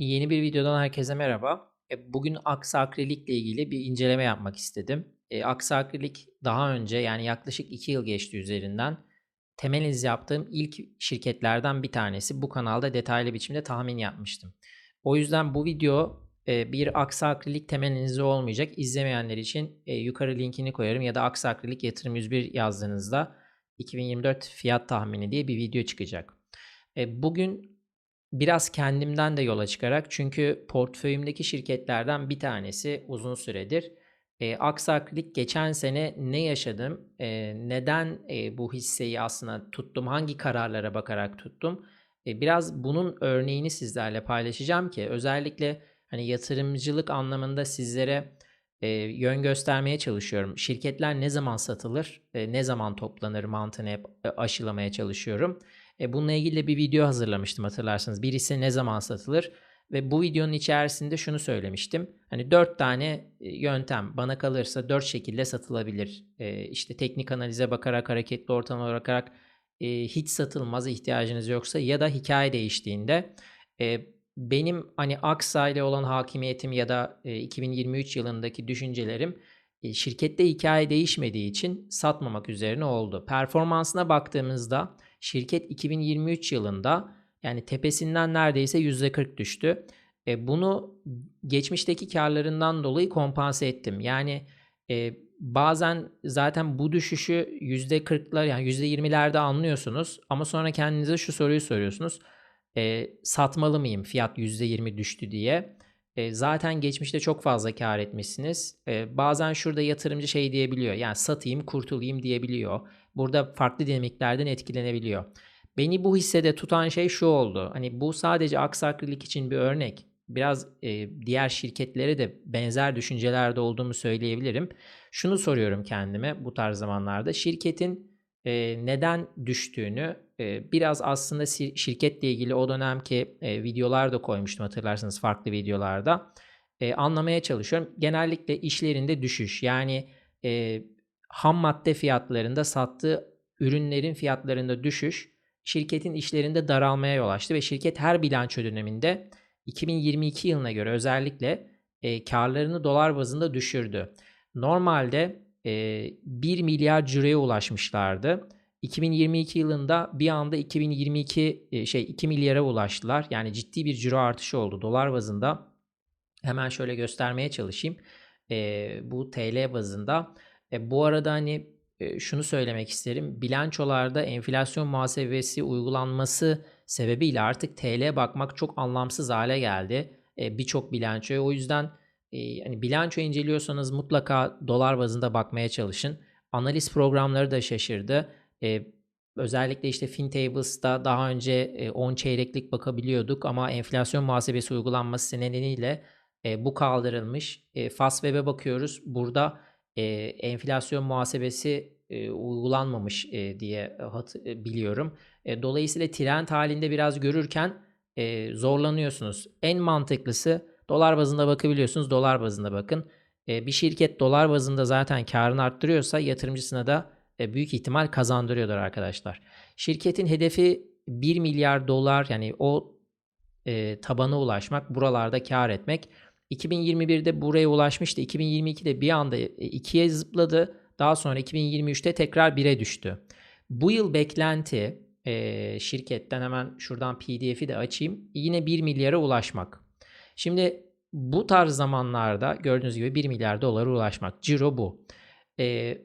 Yeni bir videodan herkese merhaba. E, bugün Aksa Akrilik'le ilgili bir inceleme yapmak istedim. E, Aksa Akrilik daha önce yani yaklaşık 2 yıl geçti üzerinden. Temel analiz yaptığım ilk şirketlerden bir tanesi. Bu kanalda detaylı biçimde tahmin yapmıştım. O yüzden bu video e, bir Aksa Akrilik temel analizi olmayacak. İzlemeyenler için yukarı linkini koyarım ya da Aksa Akrilik Yatırım 101 yazdığınızda 2024 fiyat tahmini diye bir video çıkacak. Bugün biraz kendimden de yola çıkarak çünkü portföyümdeki şirketlerden bir tanesi uzun süredir. E, aksaklık geçen sene ne yaşadım, e, neden e, bu hisseyi aslında tuttum, hangi kararlara bakarak tuttum. E, biraz bunun örneğini sizlerle paylaşacağım ki özellikle hani yatırımcılık anlamında sizlere e, yön göstermeye çalışıyorum. Şirketler ne zaman satılır, e, ne zaman toplanır mantığını hep e, aşılamaya çalışıyorum. E, bununla ilgili de bir video hazırlamıştım hatırlarsanız. Birisi ne zaman satılır? Ve bu videonun içerisinde şunu söylemiştim. Hani 4 tane e, yöntem bana kalırsa 4 şekilde satılabilir. E, işte teknik analize bakarak, hareketli ortama bakarak e, hiç satılmaz ihtiyacınız yoksa ya da hikaye değiştiğinde e, benim hani Aksa ile olan hakimiyetim ya da e, 2023 yılındaki düşüncelerim e, şirkette hikaye değişmediği için satmamak üzerine oldu. Performansına baktığımızda şirket 2023 yılında yani tepesinden neredeyse %40 düştü. E, bunu geçmişteki karlarından dolayı kompanse ettim. Yani e, bazen zaten bu düşüşü %40'lar yani %20'lerde anlıyorsunuz ama sonra kendinize şu soruyu soruyorsunuz. E, satmalı mıyım fiyat %20 düştü diye. E, zaten geçmişte çok fazla kar etmişsiniz. E, bazen şurada yatırımcı şey diyebiliyor. Yani satayım kurtulayım diyebiliyor. Burada farklı dinamiklerden etkilenebiliyor. Beni bu hissede tutan şey şu oldu. Hani bu sadece aksaklık için bir örnek. Biraz e, diğer şirketlere de benzer düşüncelerde olduğumu söyleyebilirim. Şunu soruyorum kendime bu tarz zamanlarda. Şirketin e, neden düştüğünü e, biraz aslında şirketle ilgili o dönemki e, videolar koymuştum hatırlarsanız farklı videolarda. E, anlamaya çalışıyorum. Genellikle işlerinde düşüş yani e, ham madde fiyatlarında sattığı ürünlerin fiyatlarında düşüş şirketin işlerinde daralmaya yol açtı ve şirket her bilanço döneminde 2022 yılına göre özellikle e, karlarını dolar bazında düşürdü. Normalde e, 1 milyar ciroya ulaşmışlardı. 2022 yılında bir anda 2022 e, şey 2 milyara ulaştılar. Yani ciddi bir ciro artışı oldu dolar bazında. Hemen şöyle göstermeye çalışayım. E, bu TL bazında e, bu arada hani e, şunu söylemek isterim. Bilançolarda enflasyon muhasebesi uygulanması sebebiyle artık TL bakmak çok anlamsız hale geldi. E, Birçok bilançoya. O yüzden e, hani bilanço inceliyorsanız mutlaka dolar bazında bakmaya çalışın. Analiz programları da şaşırdı. E, özellikle işte FinTables'da daha önce e, 10 çeyreklik bakabiliyorduk ama enflasyon muhasebesi uygulanması nedeniyle e, bu kaldırılmış. E, FASWeb'e bakıyoruz. Burada e, enflasyon muhasebesi e, uygulanmamış e, diye hat, biliyorum. E, dolayısıyla trend halinde biraz görürken e, zorlanıyorsunuz. En mantıklısı dolar bazında bakabiliyorsunuz. Dolar bazında bakın. E, bir şirket dolar bazında zaten karını arttırıyorsa yatırımcısına da e, büyük ihtimal kazandırıyordur arkadaşlar. Şirketin hedefi 1 milyar dolar yani o e, tabana ulaşmak, buralarda kar etmek. 2021'de buraya ulaşmıştı. 2022'de bir anda 2'ye zıpladı. Daha sonra 2023'te tekrar 1'e düştü. Bu yıl beklenti e, şirketten hemen şuradan PDF'i de açayım. Yine 1 milyara ulaşmak. Şimdi bu tarz zamanlarda gördüğünüz gibi 1 milyar dolara ulaşmak. Ciro bu. E,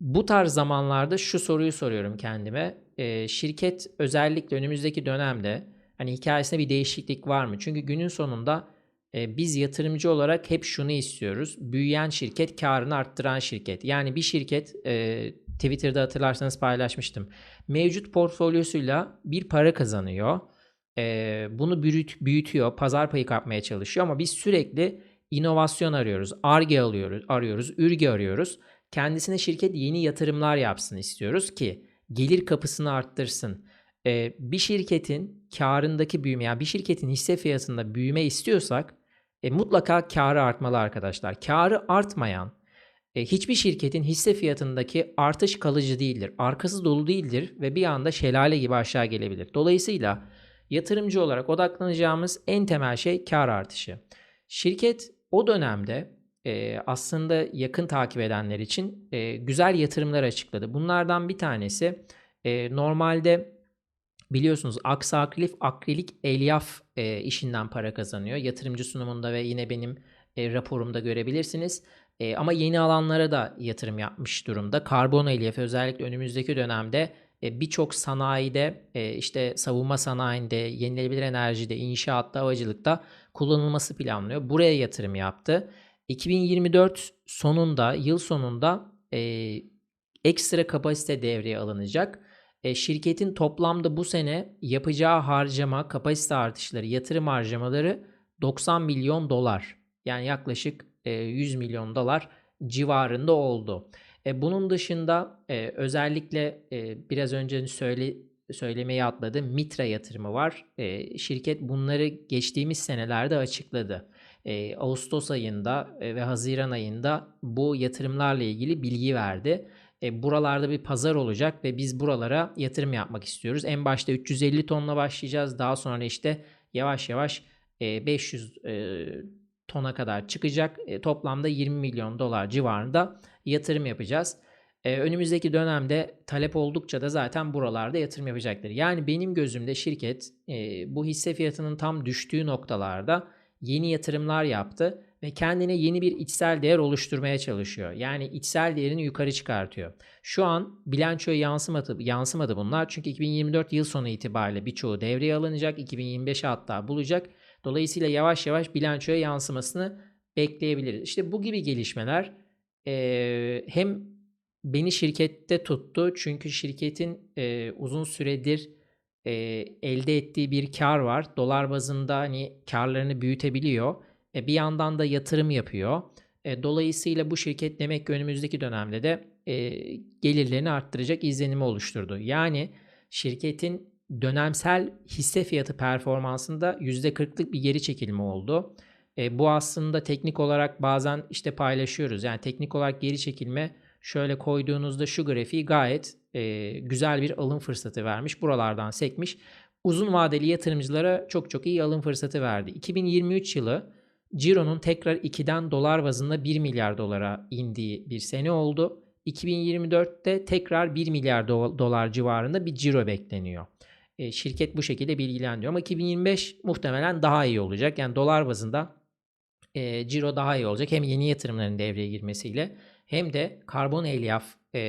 bu tarz zamanlarda şu soruyu soruyorum kendime. E, şirket özellikle önümüzdeki dönemde hani hikayesinde bir değişiklik var mı? Çünkü günün sonunda e, biz yatırımcı olarak hep şunu istiyoruz. Büyüyen şirket, karını arttıran şirket. Yani bir şirket e, Twitter'da hatırlarsanız paylaşmıştım. Mevcut portfolyosuyla bir para kazanıyor. E, bunu büyüt, büyütüyor, pazar payı kapmaya çalışıyor ama biz sürekli inovasyon arıyoruz, ARGE alıyoruz, arıyoruz, ÜRGE arıyoruz. Kendisine şirket yeni yatırımlar yapsın istiyoruz ki gelir kapısını arttırsın e, bir şirketin karındaki büyüme yani bir şirketin hisse fiyatında büyüme istiyorsak e, mutlaka karı artmalı arkadaşlar. Karı artmayan e, hiçbir şirketin hisse fiyatındaki artış kalıcı değildir. Arkası dolu değildir ve bir anda şelale gibi aşağı gelebilir. Dolayısıyla Yatırımcı olarak odaklanacağımız en temel şey kar artışı. Şirket o dönemde e, aslında yakın takip edenler için e, güzel yatırımlar açıkladı. Bunlardan bir tanesi e, normalde biliyorsunuz Aksa Akrilif akrilik elyaf e, işinden para kazanıyor. Yatırımcı sunumunda ve yine benim e, raporumda görebilirsiniz. E, ama yeni alanlara da yatırım yapmış durumda. Karbon elyaf özellikle önümüzdeki dönemde e, birçok sanayide e, işte savunma sanayinde, yenilenebilir enerjide, inşaatta, havacılıkta kullanılması planlıyor. Buraya yatırım yaptı. 2024 sonunda, yıl sonunda e, ekstra kapasite devreye alınacak. E, şirketin toplamda bu sene yapacağı harcama, kapasite artışları, yatırım harcamaları 90 milyon dolar. Yani yaklaşık e, 100 milyon dolar civarında oldu. E, bunun dışında e, özellikle e, biraz önce söyle söylemeyi atladım. Mitra yatırımı var. E, şirket bunları geçtiğimiz senelerde açıkladı. E, Ağustos ayında e, ve Haziran ayında bu yatırımlarla ilgili bilgi verdi. E, buralarda bir pazar olacak ve biz buralara yatırım yapmak istiyoruz. En başta 350 tonla başlayacağız. Daha sonra işte yavaş yavaş e, 500 e, tona kadar çıkacak. E, toplamda 20 milyon dolar civarında yatırım yapacağız. E, önümüzdeki dönemde talep oldukça da zaten buralarda yatırım yapacaktır. Yani benim gözümde şirket e, bu hisse fiyatının tam düştüğü noktalarda yeni yatırımlar yaptı ve kendine yeni bir içsel değer oluşturmaya çalışıyor. Yani içsel değerini yukarı çıkartıyor. Şu an bilançoya yansımadı, yansımadı bunlar. Çünkü 2024 yıl sonu itibariyle birçoğu devreye alınacak. 2025'e hatta bulacak. Dolayısıyla yavaş yavaş bilançoya yansımasını bekleyebiliriz. İşte bu gibi gelişmeler e, hem beni şirkette tuttu çünkü şirketin e, uzun süredir e, elde ettiği bir kar var. Dolar bazında hani karlarını büyütebiliyor. E, bir yandan da yatırım yapıyor. E, dolayısıyla bu şirket demek ki önümüzdeki dönemde de e, gelirlerini arttıracak izlenimi oluşturdu. Yani şirketin dönemsel hisse fiyatı performansında %40'lık bir geri çekilme oldu. E, bu aslında teknik olarak bazen işte paylaşıyoruz. Yani teknik olarak geri çekilme şöyle koyduğunuzda şu grafiği gayet e, güzel bir alım fırsatı vermiş. Buralardan sekmiş. Uzun vadeli yatırımcılara çok çok iyi alım fırsatı verdi. 2023 yılı Ciro'nun tekrar 2'den dolar bazında 1 milyar dolara indiği bir sene oldu. 2024'te tekrar 1 milyar do- dolar civarında bir ciro bekleniyor. E, şirket bu şekilde bilgilendiriyor ama 2025 muhtemelen daha iyi olacak. Yani dolar bazında e, ciro daha iyi olacak. Hem yeni yatırımların devreye girmesiyle hem de karbon elyaf e,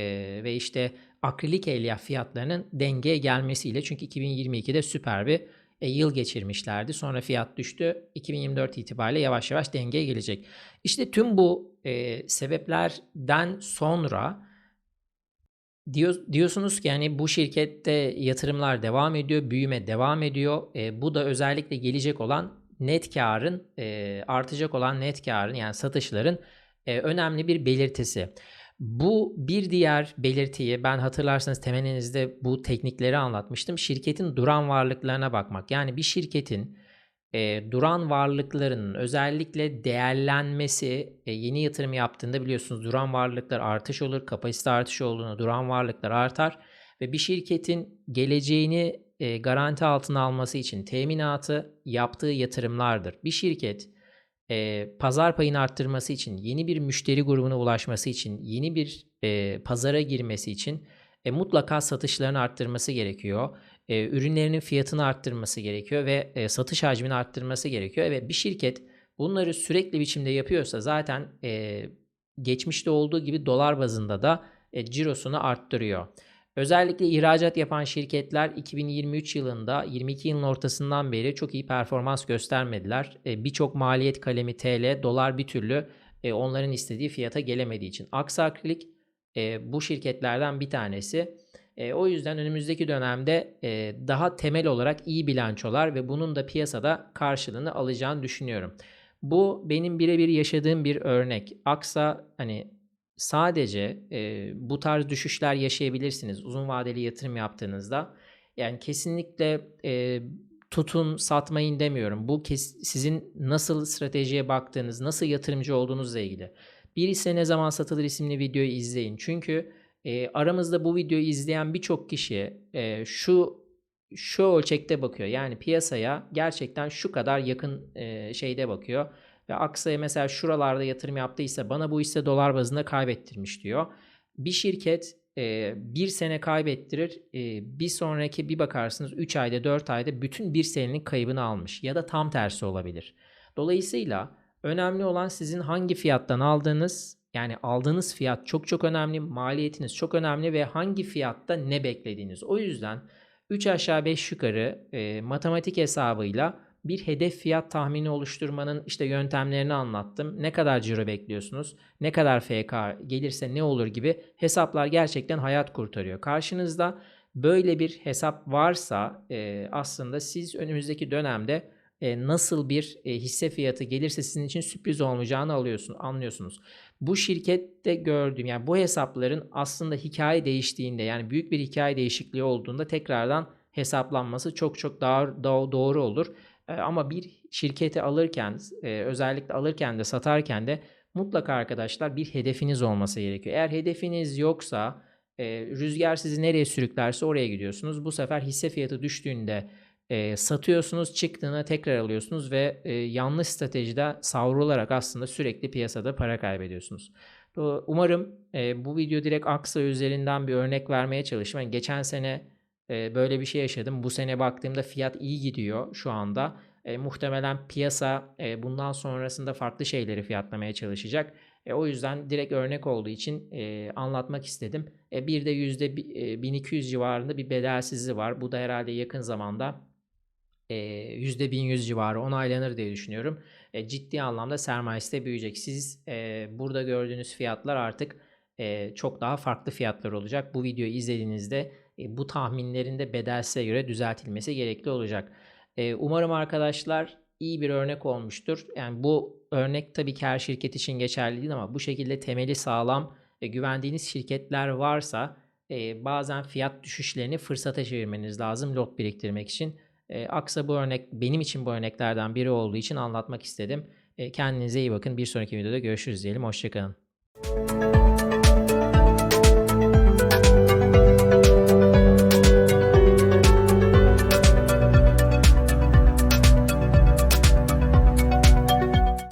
ve işte akrilik elyaf fiyatlarının dengeye gelmesiyle. Çünkü 2022'de süper bir e, yıl geçirmişlerdi. Sonra fiyat düştü. 2024 itibariyle yavaş yavaş dengeye gelecek. İşte tüm bu e, sebeplerden sonra diyor, diyorsunuz ki yani bu şirkette yatırımlar devam ediyor, büyüme devam ediyor. E, bu da özellikle gelecek olan net karın e, artacak olan net karın yani satışların e, önemli bir belirtisi. Bu bir diğer belirtiyi ben hatırlarsanız temelinizde bu teknikleri anlatmıştım. Şirketin duran varlıklarına bakmak. Yani bir şirketin e, duran varlıklarının özellikle değerlenmesi e, yeni yatırım yaptığında biliyorsunuz duran varlıklar artış olur. Kapasite artışı olduğunda duran varlıklar artar. Ve bir şirketin geleceğini e, garanti altına alması için teminatı yaptığı yatırımlardır. Bir şirket e, pazar payını arttırması için, yeni bir müşteri grubuna ulaşması için, yeni bir e, pazara girmesi için e, mutlaka satışlarını arttırması gerekiyor. E, ürünlerinin fiyatını arttırması gerekiyor ve e, satış hacmini arttırması gerekiyor. Evet bir şirket bunları sürekli biçimde yapıyorsa zaten e, geçmişte olduğu gibi dolar bazında da e, cirosunu arttırıyor. Özellikle ihracat yapan şirketler 2023 yılında 22 yılın ortasından beri çok iyi performans göstermediler. E, Birçok maliyet kalemi TL, dolar bir türlü e, onların istediği fiyata gelemediği için. Aksa Akrilik e, bu şirketlerden bir tanesi. O yüzden önümüzdeki dönemde daha temel olarak iyi bilançolar ve bunun da piyasada karşılığını alacağını düşünüyorum. Bu benim birebir yaşadığım bir örnek. Aksa hani sadece e, bu tarz düşüşler yaşayabilirsiniz uzun vadeli yatırım yaptığınızda. Yani kesinlikle e, tutun satmayın demiyorum. Bu kes, sizin nasıl stratejiye baktığınız, nasıl yatırımcı olduğunuzla ilgili. Bir hisse ne zaman satılır isimli videoyu izleyin. Çünkü e, aramızda bu videoyu izleyen birçok kişi e, şu şu ölçekte bakıyor. Yani piyasaya gerçekten şu kadar yakın e, şeyde bakıyor. Ve Aksa'ya mesela şuralarda yatırım yaptıysa bana bu hisse dolar bazında kaybettirmiş diyor. Bir şirket e, bir sene kaybettirir. E, bir sonraki bir bakarsınız 3 ayda 4 ayda bütün bir senenin kaybını almış. Ya da tam tersi olabilir. Dolayısıyla önemli olan sizin hangi fiyattan aldığınız yani aldığınız fiyat çok çok önemli, maliyetiniz çok önemli ve hangi fiyatta ne beklediğiniz. O yüzden 3 aşağı 5 yukarı e, matematik hesabıyla bir hedef fiyat tahmini oluşturmanın işte yöntemlerini anlattım. Ne kadar ciro bekliyorsunuz? Ne kadar FK gelirse ne olur gibi hesaplar gerçekten hayat kurtarıyor. Karşınızda böyle bir hesap varsa e, aslında siz önümüzdeki dönemde e, nasıl bir e, hisse fiyatı gelirse sizin için sürpriz olmayacağını alıyorsun, anlıyorsunuz. Bu şirkette gördüğüm yani bu hesapların aslında hikaye değiştiğinde yani büyük bir hikaye değişikliği olduğunda tekrardan hesaplanması çok çok daha, daha doğru olur. Ama bir şirketi alırken özellikle alırken de satarken de mutlaka arkadaşlar bir hedefiniz olması gerekiyor. Eğer hedefiniz yoksa rüzgar sizi nereye sürüklerse oraya gidiyorsunuz. Bu sefer hisse fiyatı düştüğünde satıyorsunuz, çıktığına tekrar alıyorsunuz ve yanlış stratejide savrularak aslında sürekli piyasada para kaybediyorsunuz. Umarım bu video direkt Aksa üzerinden bir örnek vermeye çalıştım. Yani geçen sene böyle bir şey yaşadım. Bu sene baktığımda fiyat iyi gidiyor şu anda. E, muhtemelen piyasa e, bundan sonrasında farklı şeyleri fiyatlamaya çalışacak. E, o yüzden direkt örnek olduğu için e, anlatmak istedim. E, bir de yüzde e, 1200 civarında bir bedelsizliği var. Bu da herhalde yakın zamanda e, %1100 civarı onaylanır diye düşünüyorum. E, ciddi anlamda sermayesi de büyüyecek. Siz e, burada gördüğünüz fiyatlar artık e, çok daha farklı fiyatlar olacak. Bu videoyu izlediğinizde bu tahminlerin de bedelsize göre düzeltilmesi gerekli olacak. Umarım arkadaşlar iyi bir örnek olmuştur. Yani bu örnek tabii ki her şirket için geçerli değil ama bu şekilde temeli sağlam ve güvendiğiniz şirketler varsa bazen fiyat düşüşlerini fırsata çevirmeniz lazım lot biriktirmek için. E, Aksa bu örnek benim için bu örneklerden biri olduğu için anlatmak istedim. Kendinize iyi bakın. Bir sonraki videoda görüşürüz diyelim. Hoşçakalın.